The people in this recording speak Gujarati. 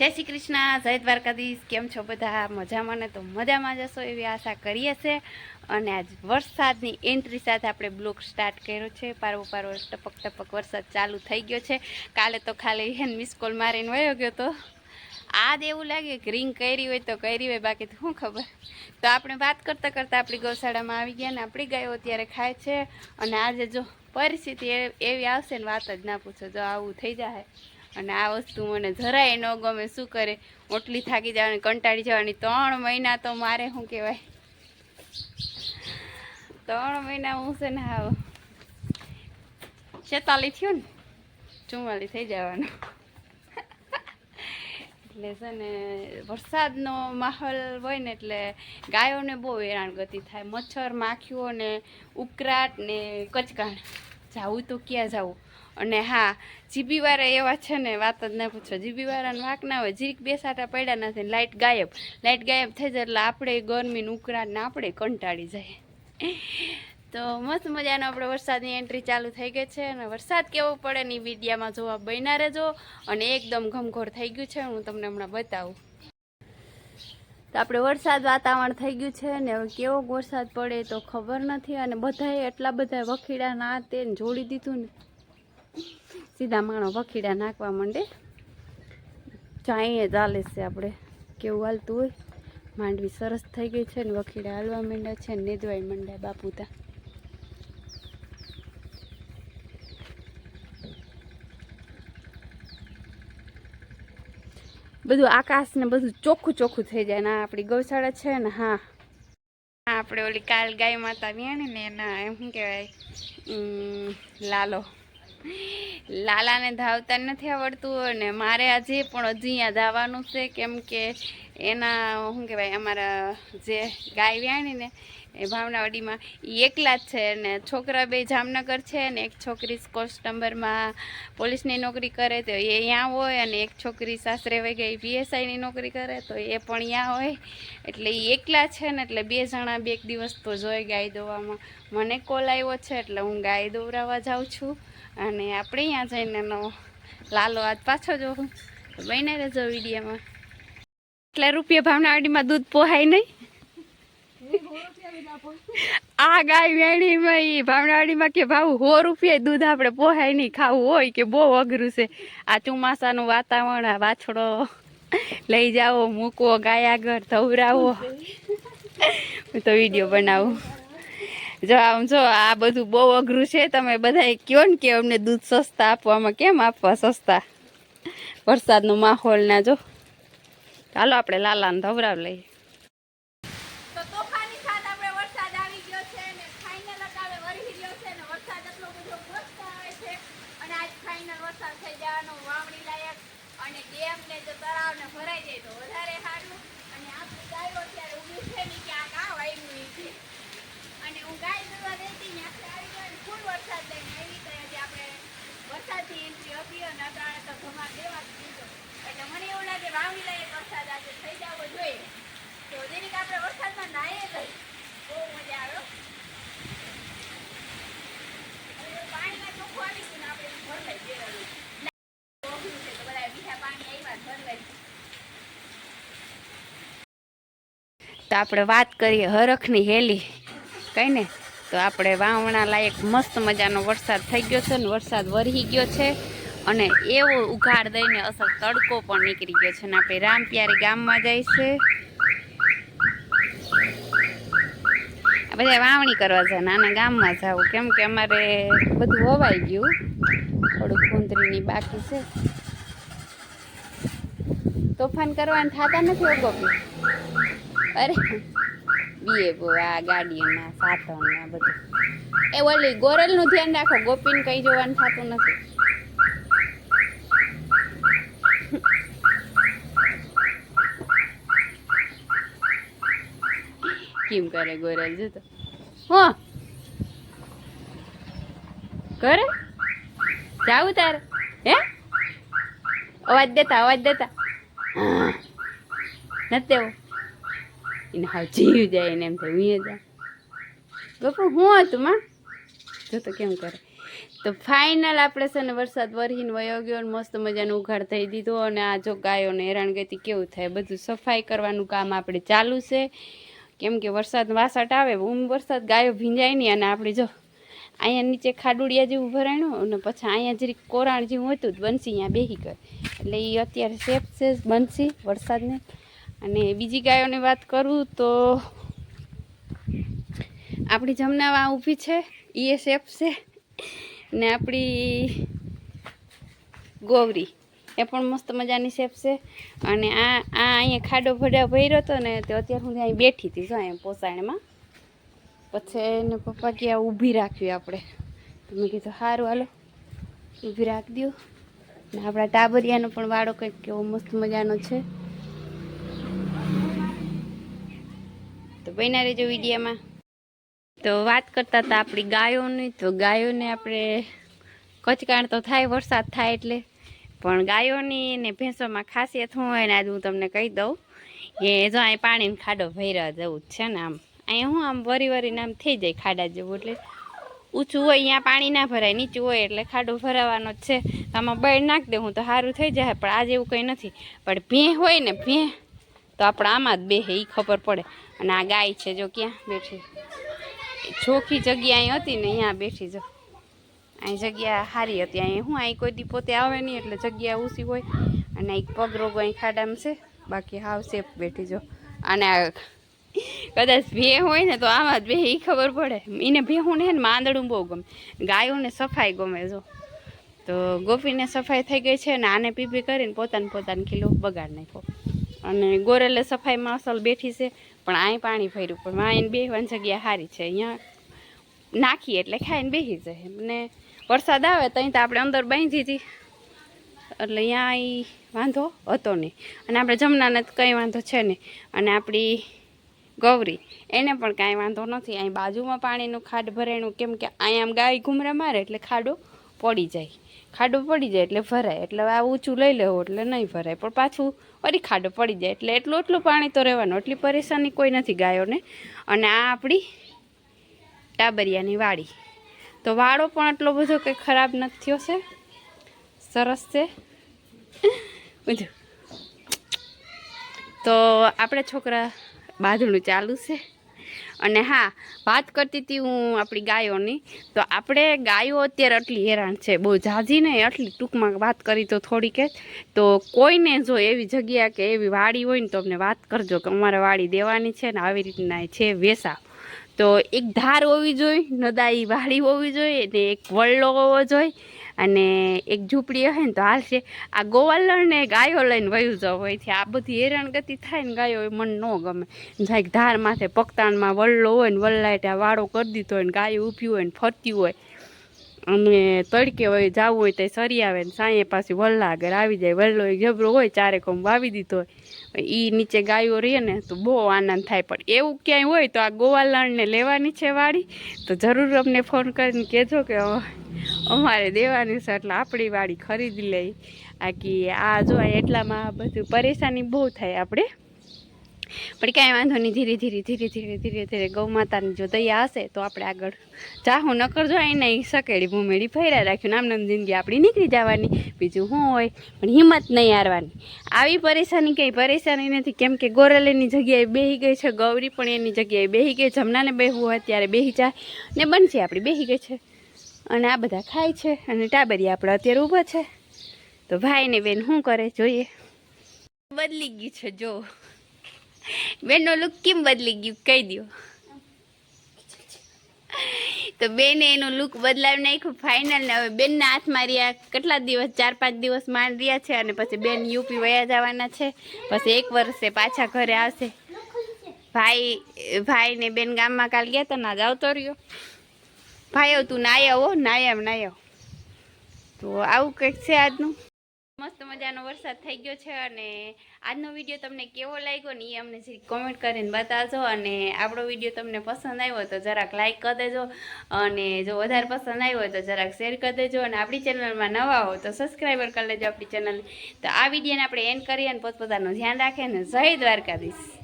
જય શ્રી કૃષ્ણ, જય દ્વારકાધીશ. કેમ છો બધા? મજામાં ને? તો મજામાં જશો એવી આશા કરીએ છે. અને આજ વરસાદની એન્ટ્રી સાથે આપણે બ્લોક સ્ટાર્ટ કર્યો છે. પારવો પારવો ટપક ટપક વરસાદ ચાલુ થઈ ગયો છે. કાલે તો ખાલી હેન મિસ કોલ મારીને વયો ગયો તો. આજ એવું લાગે કે રિંગ કરી હોય તો કરી હોય, બાકી શું ખબર? તો આપણે વાત કરતાં કરતાં આપણી ગૌશાળામાં આવી ગયા ને આપણી ગાયો અત્યારે ખાય છે. અને આજે જો પરિસ્થિતિ એવી આવશે ને વાત જ ના પૂછો, જો આવું થઈ જાય અને આ વસ્તુ મને જરાય ન ગમે. શું કરે? ઓટલી થાકી જવાની, કંટાળી જવાની. ત્રણ મહિના તો મારે, શું કહેવાય? ત્રણ મહિના હું છે ને હાવ છેતાલી થયું ને? ચુમ્માલી થઈ જવાનું. એટલે છે ને, વરસાદનો માહોલ હોય ને એટલે ગાયોને બહુ હેરાન ગતિ થાય. મચ્છર માખીઓ ને ઉકળાટ ને કચકાણ. જાવું તો ક્યાં જાવું? અને હા જીબીવાળા એવા છે ને, વાત જ ના પૂછો. જીબીવાળાને વાંક ના હોય જીરીક બેસાટા પડ્યા નથી લાઇટ ગાયબ. લાઇટ ગાયબ થઈ જાય એટલે આપણે ગરમીનું ઉકળાટને આપણે કંટાળી જાય તો મસ્ત મજાનો આપણે વરસાદની એન્ટ્રી ચાલુ થઈ ગઈ છે અને વરસાદ કેવો પડે ને એ વિડીયામાં જોવા બન્યા રહેજો. અને એકદમ ઘમઘોર થઈ ગયું છે, હું તમને હમણાં બતાવું. તો આપણે વરસાદ વાતાવરણ થઈ ગયું છે ને હવે કેવો વરસાદ પડે તો ખબર નથી. અને બધાએ એટલા બધા વખીડા ના તે જોડી દીધું ને. સીધા માણો વખીડા નાખવા માંડે. ચાઈએ ચાલે છે આપણે. કેવું હાલતું હોય? માંડવી સરસ થઈ ગઈ છે ને વખીડા હાલવા માંડ્યા છે ને નેદવાઈ માંડ્યા બાપુતા બધું આકાશ ને બધું ચોખ્ખું ચોખ્ખું થઈ જાય ને આપણી ગૌશાળા છે ને, હા. આપણે ઓલી કાલ ગાય માતા વ્યાણી ને એના, એમ કહેવાય? લાલો. લાલાને ધાવતા નથી આવડતું અને મારે આજે પણ હજી અહીંયા ધાવાનું છે, કેમ કે એના, શું કહેવાય, અમારા જે ગાય વ્યાણી ને, એ ભાવનાવાડીમાં એ એકલા જ છે અને છોકરા બે જામનગર છે અને એક છોકરી કોસ્ટમ્બરમાં પોલીસની નોકરી કરે તો એ અહીંયા હોય અને એક છોકરી સાસરે વહી ગઈ પીએસઆઈની નોકરી કરે તો એ પણ અહીંયા હોય. એટલે એ એકલા છે ને, એટલે બે જણા બે દિવસ તો જોઈ ગાય દોવામાં. મને કોલ આવ્યો છે, એટલે હું ગાય દોવરાવવા જાઉં છું. અને આપણે અહીંયા જઈને એનો લાલો આજ પાછો જોઉં. બને રહેજો વિડીયોમાં. એટલે રૂપિયા ભાવનાવાડીમાં દૂધ પોહાય નહીં. આ ગાય વેણીમાં એ ભાવનાવાડીમાં કે ભાવ સો રૂપિયા દૂધ આપણે પોહાય નહીં, ખાવું હોય કે બહુ અઘરું છે. આ ચોમાસાનું વાતાવરણ, આ વાછડો. લઈ જાઓ મૂકવો ગાય આગળ ધવરાવો તો વીડિયો બનાવું. જો આમ જો આ બધું બહુ અઘરું છે, તમે બધા કયો ને કે અમને દૂધ સસ્તા આપવામાં કેમ આપવા સસ્તા? વરસાદનો માહોલ ના જો. ચાલો આપણે લાલાને ધવરાવ લઈએ. ભરાઈ જાય અને હું ગાય દોવા દેતી ને આપણે આવી ગયા ને ફૂલ વરસાદ લઈને આવી તો હજી આપણે વરસાદની એન્ટ્રી હતી અને અટાણે તો ધમાલ દેવા જ દીધો એટલે મને એવું લાગે વાવણી લાયક વરસાદ આજે થઈ જવો જોઈએ તો જેની આપણે વરસાદમાં નાહીએ લઈ બહુ મજા આવે હો. હવે પાણીમાં ચોખ્ખું આવી ગયું ને આપણે ભરવાઈ દેવાનું. ઓગળું છે તો બધા બીજા પાણી આવ્યા ને ભરવાઈ. તો આપણે વાત કરીએ હરખની હેલી. કઈ ને? તો આપણે વાવણા લાયક મસ્ત મજાનો વરસાદ થઈ ગયો છે ને વરસાદ વરહી ગયો છે અને એવો ઉઘાડ દઈને અસર તડકો પણ નીકળી ગયો છે ને આપણે રામપિયારી ગામમાં જાય છે. બધા વાવણી કરવા જાય, નાના ગામમાં જાવ. કેમ કે અમારે બધું હોવાઈ ગયું. થોડુંક કુંદરીની બાકી છે. તોફાન કરવાનું થતા નથી ઓગોપી અરે, બીએ આ ગાડીના સાધન ને બધું. એ ઓલી ગોરેલનું ધ્યાન રાખો, ગોપીને કઈ જોવાનું થતું નથી. કેમ કરે ગોરેલ, જો તો. હો. કરે જાવું તારે. હે? અવાજ દેતા અવાજ દેતા. નથી દેવો. એને હાવ જીવ જાય એને એમ થાય, વીએ જાય ગપુ હું હતું, માં? જો તો કેમ કરે. તો ફાઇનલ આપણે છે ને વરસાદ વરહીને વયો ગયો અને મસ્ત મજાનું ઉઘાડ થઈ દીધું અને આ જો ગાયોને હેરાનગતિ કેવું થાય? બધું સફાઈ કરવાનું કામ આપણે ચાલુ છે. કેમ કે વરસાદ વાસટ આવે ઊમ વરસાદ ગાયો ભીંજાય નહીં અને આપણે જો અહીંયા નીચે ખાડુડિયા જેવું ભરાણું અને પછી અહીંયા જરીક કોરાણ જેવું હતું જ, બંસી અહીંયા બેહી ગઈ. એટલે એ અત્યારે સેફ છે બનસી વરસાદને. અને બીજી ગાયોની વાત કરું તો આપણી જમનાવા ઊભી છે એ સેફ છે ને આપણી ગોવરી. એ પણ મસ્ત મજાની શેપ છે અને આ આ અહીંયા ખાડો ભડ્યા ભર્યો હતો ને તો અત્યારે હું અહીં બેઠી હતી જો અહીંયા પોસાણમાં. પછી એને પપ્પા ક્યાં ઊભી રાખવી આપણે. તો મેં કીધું સારું હાલો, ઊભી રાખી દો ને આપણા ટાબરિયાનો પણ વાળો કંઈક કેવો મસ્ત મજાનો છે. તો બન્યા રહેજો વિડીયામાં. તો વાત કરતા હતા આપણી ગાયોની, તો ગાયોને આપણે કચકાણ તો થાય, વરસાદ થાય એટલે. પણ ગાયોની ને ભેંસોમાં ખાસિયત શું હોય ને આજે હું તમને કહી દઉં એ જો અહીં પાણીનો ખાડો ભર્યા જેવું જ છે ને આમ. અહીંયા હું આમ વરી વરીને આમ થઈ જાય ખાડા જેવું એટલે. ઊંચું હોય, અહીંયા પાણી ના ભરાય, નીચું હોય એટલે ખાડો ભરાવાનો જ છે. આમાં બળ નાખી દઉં તો સારું થઈ જાય, પણ આજે એવું કંઈ નથી. પણ ભેં હોય ને ભેં તો આપણે આમાં જ બેહે એ ખબર પડે. અને આ ગાય છે, જો ક્યાં બેઠી. ચોખ્ખી જગ્યા અહીં હતી ને અહીંયા બેઠી જો. અહીં જગ્યા સારી હતી. અહીં હું, અહીં કોઈ દી પોતે આવે નહીં એટલે જગ્યા ઊંચી હોય. અને એક પગરોગો અહીં ખાડામાં છે. બાકી હાવ સેફ બેઠી જો. અને કદાચ ભે હોય ને તો આમાં જ બે એ ખબર પડે. એને ભેહું ને માંદડું બહુ ગમે. ગાયોને સફાઈ ગમે જો. તો ગોપીને સફાઈ થઈ ગઈ છે ને આને પીપી કરીને પોતાને પોતાને કિલો બગાડ નાખ્યો. અને ગોરેલે સફાઈમાં અસલ બેઠી છે, પણ અહીં પાણી ભર્યું. પણ અહીં બેહવાની જગ્યા સારી છે. અહીંયા નાખીએ એટલે ખાઈને બેસી જાય. અને વરસાદ આવે તો અહીં તો આપણે અંદર બાંધી હતી એટલે અહીંયા વાંધો હતો નહીં. અને આપણે જમનાને તો કંઈ વાંધો છે નહીં. અને આપણી ગૌરી, એને પણ કાંઈ વાંધો નથી. અહીં બાજુમાં પાણીનું ખાડ ભરાયણું કેમ કે અહીંયા આમ ગાય ઘૂમરા મારે એટલે ખાડો પડી જાય. ખાડો પડી જાય એટલે ભરાય. એટલે આ ઊંચું લઈ લેવું એટલે નહીં ભરાય. પણ પાછું વળી ખાડો પડી જાય એટલે એટલું એટલું પાણી તો રહેવાનું, એટલી પરેશાની કોઈ નથી ગાયોને. અને આ આપણી ટાબરિયાની વાડી. તો વાળો પણ એટલો બધો કંઈ ખરાબ નથી થયો છે. સરસ છે. બધું તો આપણે છોકરા બાંધણું ચાલુ છે. અને હા, વાત કરતી હતી હું આપણી ગાયોની. તો આપણે ગાયો અત્યારે આટલી હેરાન છે. બહુ ઝાઝી નહીં આટલી ટૂંકમાં વાત કરી તો થોડીક જ. તો કોઈને જો એવી જગ્યા કે એવી વાડી હોય ને તો અમને વાત કરજો કે અમારે વાડી દેવાની છે ને આવી રીતના છે વેસા. તો એક ધાર હોવી જોઈએ, નદાઈ વાડી હોવી જોઈએ ને એક વડલો હોવો જોઈએ. અને એક ઝૂંપડી હશે ને તો હાલશે. આ ગોવાલણ ને ગાયો લઈને વયું જવું હોયથી આ બધી હેરાનગતિ થાય ને ગાયો એ મન ન ગમે. જાય ધાર માથે પગતાણમાં વલ્લો હોય ને વલ્લાઈટ આ વાળો કરી દીધો હોય ને ગાયો ઊભી હોય ને ફરતી હોય. અને તડકે હોય જવું હોય તો સરી આવે ને સાંયે પાછી વલ્લા આગળ આવી જાય. વલ્લો એક જબરો હોય, ચારેક કોમ વાવી દીધો હોય. એ નીચે ગાયો રહે ને તો બહુ આનંદ થાય. પણ એવું ક્યાંય હોય તો આ ગોવાલણને લેવાની છે વાડી? તો જરૂર અમને ફોન કરીને કહેજો કે અમારે દેવાની છે એટલે આપણી વાડી ખરીદી લઈ. આખી આ જો એટલામાં બધું પરેશાની બહુ થાય આપણે પણ કાંઈ વાંધો નહીં, ધીરે ધીરે ધીરે ધીરે ધીરે ધીરે ગૌ માતાની જો દયા હશે તો આપણે આગળ ચાહું ન કરજો એને સકેડી ભૂમેડી ફેરા રાખ્યું નામ નામ જિંદગી આપણી નીકળી જવાની. બીજું શું હોય, પણ હિંમત નહીં હારવાની. આવી પરેશાની કંઈ પરેશાની નથી. કેમ કે ગોરેલીની જગ્યાએ બેહી ગઈ છે, ગૌરી પણ એની જગ્યાએ બેહી ગઈ જમનાને બેહવું હોય ત્યારે બેહી જાય ને બનશે આપણી બેહી ગઈ છે. અને આ બધા ખાય છે અને ટાબરિયા આપણે અત્યારે ઊભા છે. તો ભાઈ ને બેન શું કરે જોઈએ? બદલી ગયું છે, જો. બેનનો લુક કેમ બદલી ગયું? કહી દો તો બેને એનો લુક બદલાવી નાખ્યું ફાઇનલ ને હવે બેનના હાથમાં રહ્યા. કેટલા દિવસ? ચાર પાંચ દિવસ માંડ રહ્યા છે અને પછી બેન યુપી વયા જવાના છે. પછી એક વર્ષે પાછા ઘરે આવશે. ભાઈ ભાઈ ને બેન ગામમાં કાલ ગયા હતા ના જ આવતો રહ્યો. ભાઈ તું નાયા હો નાયા નાયા તો આવું કંઈક છે આજનું? મસ્ત મજાનો વરસાદ થઈ ગયો છે અને આજનો વીડિયો તમને કેવો લાગ્યો ને એ અમને જે કોમેન્ટ કરીને બતાવજો અને આપણો વીડિયો તમને પસંદ આવ્યો તો જરાક લાઇક કરી દેજો અને જો વધારે પસંદ આવ્યો હોય તો જરાક શેર કરી દેજો અને આપણી ચેનલમાં નવા હો તો સબસ્ક્રાઈબર કરી લેજો આપણી ચેનલ તો આ વિડીયોને આપણે એન્ડ કરીએ અને પોતપોતાનું ધ્યાન રાખીએ અને જય દ્વારકાધીશ.